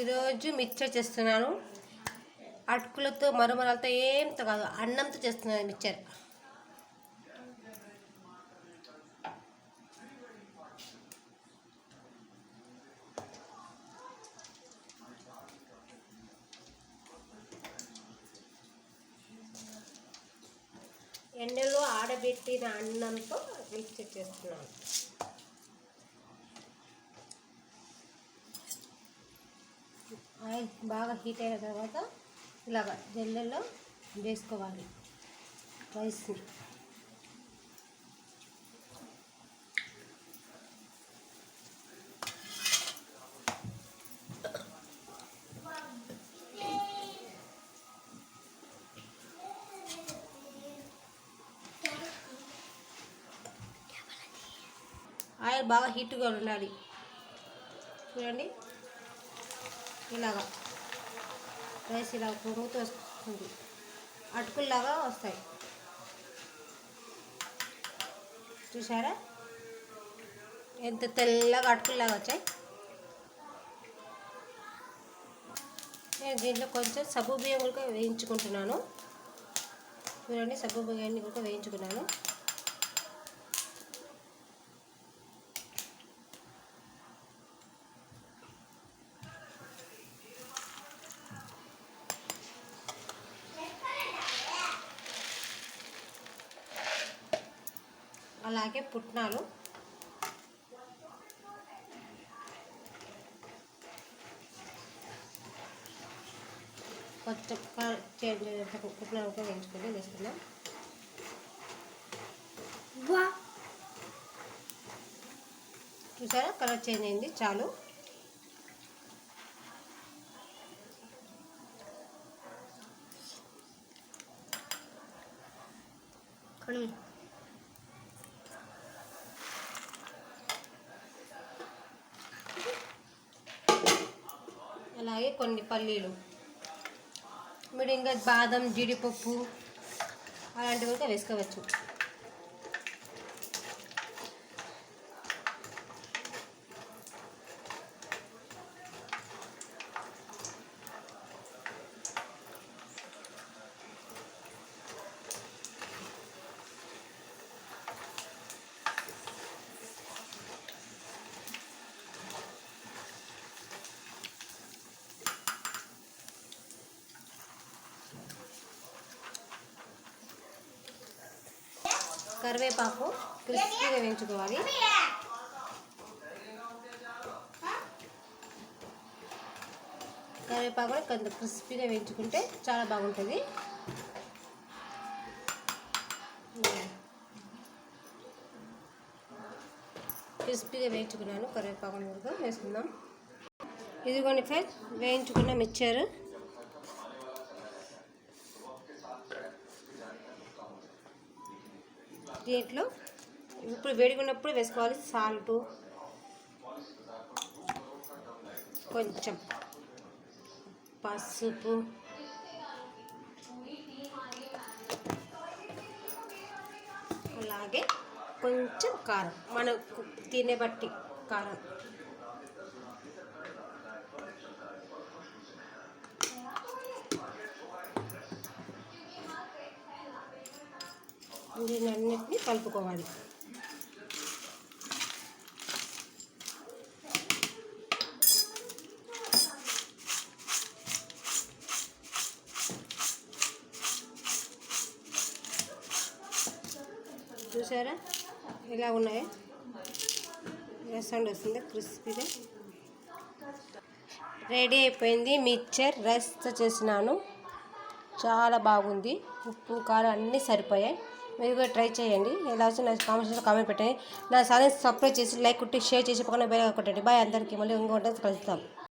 ఈరోజు మిక్చర్ చేస్తున్నాను. అటుకులతో మరమరాలతో ఏంతో కాదు అన్నంతో చేస్తున్నాను మిక్చర్. ఎండలో ఆడబెట్టిన అన్నంతో మిక్చర్ చేస్తున్నాను. ఆయిల్ బాగా హీట్ అయిన తర్వాత ఇలాగ జల్లెల్లో వేసుకోవాలి రైస్ని ఆయిల్ బాగా హీట్గా ఉండాలి. చూడండి. ఇలాగా రైస్ ఇలా పొంగుతూ వస్తుంది అటుకుల్లాగా వస్తాయి. చూసారా ఎంత తెల్లగా అటుకుల్లాగా వచ్చాయి. నేను దీంట్లో కొంచెం సబ్బు బియ్యం కూడా వేయించుకుంటున్నాను. చూడండి సబ్బు బియ్యాన్ని కూడా వేయించుకున్నాను. అలాగే పుట్నాలు. కొంచెం చేంజ్ పుట్నాలు కూడా వేయించుకొని వేసుకుందాం. చూసారా? కలర్ చేంజ్ అయింది. చాలు. కానీ అలాగే కొన్ని పల్లీలు. మీరు ఇంకా బాదం జీడిపప్పు అలాంటివి కూడా వేసుకోవచ్చు. కరివేపాకు క్రిస్పీగా వేయించుకోవాలి. కరివేపాకు కూడా కొంత క్రిస్పీగా వేయించుకుంటే చాలా బాగుంటుంది. క్రిస్పీగా వేయించుకున్నాను. కరివేపాకు కూడా వేసుకుందాం. ఇదిగోండి ఫ్రెండ్స్ వేయించుకున్న మిక్చర్. దీంట్లో ఇప్పుడు వేడిగా ఉన్నప్పుడు వేసుకోవాలి సాల్ట్. కొంచెం పసుపు. అలాగే కొంచెం కారం. మనకు తినే బట్టి కారం. దీన్ని అన్నిటినీ కలుపుకోవాలి. చూసారా? ఎలా ఉన్నాయో? రసండ్ వస్తుంది? క్రిస్పీగా? రెడీ అయిపోయింది. మిక్చర్ రైస్తో చేసినాను. చాలా బాగుంది. ఉప్పు కారం అన్నీ సరిపోయాయి. మీరు కూడా ట్రై చేయండి. ఎలా వచ్చి నా కామెంట్స్లో కామెంట్ పెట్టండి. నా ఛానల్ సబ్స్క్రైబ్ చేసి లైక్ కొట్టి షేర్ చేసి పక్కన బెల్ కొట్టండి. బాయ్ అందరికీ. మళ్ళీ ఇంకొకటి కలుస్తాం